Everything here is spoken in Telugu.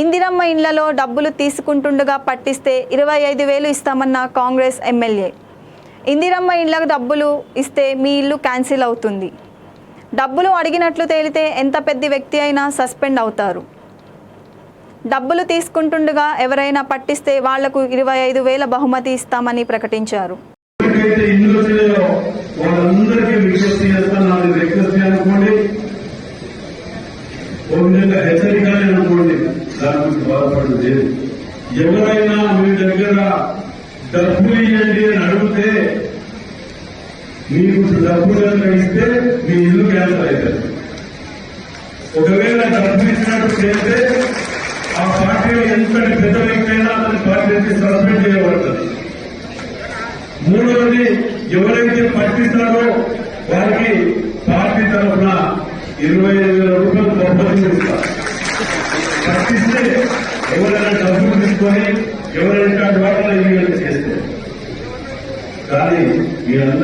ఇందిరమ్మ ఇండ్లలో డబ్బులు తీసుకుంటుండగా పట్టిస్తే ఇరవై ఐదు వేలు ఇస్తామన్న కాంగ్రెస్ ఎమ్మెల్యే. ఇందిరమ్మ ఇండ్లకు డబ్బులు ఇస్తే మీ ఇల్లు క్యాన్సిల్ అవుతుంది. డబ్బులు అడిగినట్లు తేలితే ఎంత పెద్ద వ్యక్తి అయినా సస్పెండ్ అవుతారు. డబ్బులు తీసుకుంటుండగా ఎవరైనా పట్టిస్తే వాళ్ళకు ఇరవై ఐదు వేల బహుమతి ఇస్తామని ప్రకటించారు. అనుకోండి. ఎవరైనా మీ దగ్గర డబ్బులు ఇవ్వండి అని అడిగితే మీకు డబ్బులు కనుక ఇస్తే మీ ఇల్లు క్యాన్సల్ అవుతుంది. ఒకవేళ డబ్బులు ఇచ్చినట్టు చేస్తే ఆ పార్టీలో ఎంతటి పెద్ద వ్యక్తైనా అతని పార్టీ సస్పెండ్ చేయబడుతుంది. మూడవది ఎవరైతే పట్టిస్తారో వారికి పార్టీ తరఫున ఇరవై ఐదు వేల రూపాయలు బహుమతి ఇస్తారు పట్టిస్తే ఎవరైనా డబ్బులు తీసుకొని ఎవరైనా వాటిలో ఇల్లు చేస్తే కానీ మీరందరూ